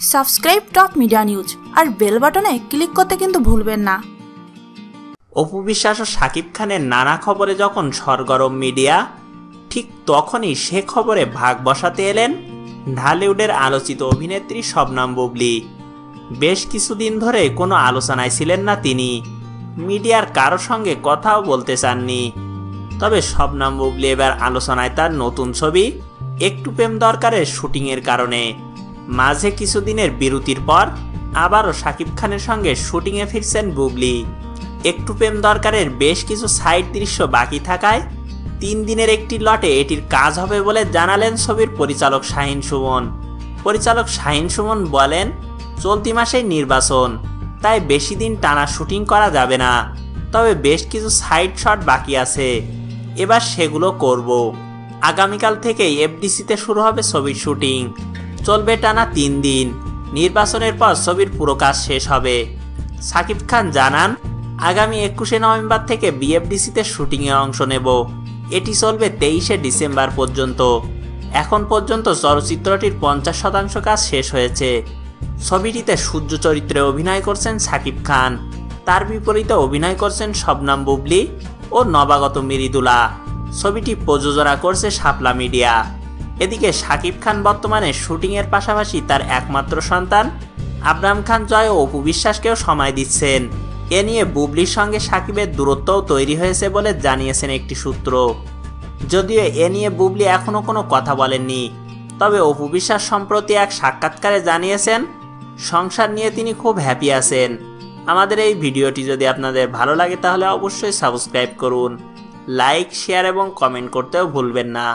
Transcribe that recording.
Subscribe Top Media News আর bell বাটনে click করতে কিন্তু ভুলবেন না। অপু বিশ্বাস ও সাকিব খানের নানা খবরে যখন সরগরম মিডিয়া, ঠিক তখনই সে খবরে ভাগ বসাতে এলেন ঢালিউডের আলোচিত অভিনেত্রী শবনাম বুবলি। বেশ কিছুদিন ধরে কোনো আলোচনায় ছিলেন না তিনি। মিডিয়ার কারও সঙ্গে কথাও বলতে চাননি। তবে শবনাম বুবলি এবার আলোচনায় তার নতুন ছবি, একটু প্রেম দরকারের শুটিংয়ের কারণে। মাঝে কিছুদিনের বিরতির পর আবারও শাকিব খানের সঙ্গে শুটিংয়ে ফিরছেন বুবলি। একটু প্রেম দরকারের বেশ কিছু সাইড দৃশ্য বাকি থাকায় তিন দিনের একটি লটে এটির কাজ হবে বলে জানালেন ছবির পরিচালক শাহিন সুমন। পরিচালক শাহিন সুমন বলেন, চলতি মাসেই নির্বাচন, তাই বেশি দিন টানা শুটিং করা যাবে না। তবে বেশ কিছু সাইড শট বাকি আছে, এবার সেগুলো করব। আগামীকাল থেকেই এফডিসিতে শুরু হবে ছবির শুটিং। চলবে টানা তিন দিন। নির্বাচনের পর ছবির পুরো কাজ শেষ হবে। সাকিব খান জানান, আগামী একুশে নভেম্বর থেকে বিএফডিসিতে শুটিংয়ে অংশ নেব। এটি চলবে তেইশে ডিসেম্বর পর্যন্ত। এখন পর্যন্ত চলচ্চিত্রটির পঞ্চাশ শতাংশ কাজ শেষ হয়েছে। ছবিটিতে সূর্য চরিত্রে অভিনয় করছেন সাকিব খান। তার বিপরীতে অভিনয় করছেন শবনাম বুবলি ও নবাগত মিরিদুলা ছবিটি প্রযোজনা করছে শাপলা মিডিয়া। এদিকে শাকিব খান বর্তমানে শুটিংয়ের পাশাপাশি তার একমাত্র সন্তান। আবরাম খান জয় ও অপু বিশ্বাসকেও সময় দিচ্ছেন। এ নিয়ে বুবলির সঙ্গে সাকিবের দূরত্বও তৈরি হয়েছে বলে জানিয়েছেন একটি সূত্র। যদিও এ নিয়ে বুবলি এখনও কোনো কথা বলেননি। তবে অপু বিশ্বাস সম্প্রতি এক সাক্ষাৎকারে জানিয়েছেন, সংসার নিয়ে তিনি খুব হ্যাপি আছেন। আমাদের এই ভিডিওটি যদি আপনাদের ভালো লাগে তাহলে অবশ্যই সাবস্ক্রাইব করুন। লাইক শেয়ার এবং কমেন্ট করতেও ভুলবেন না।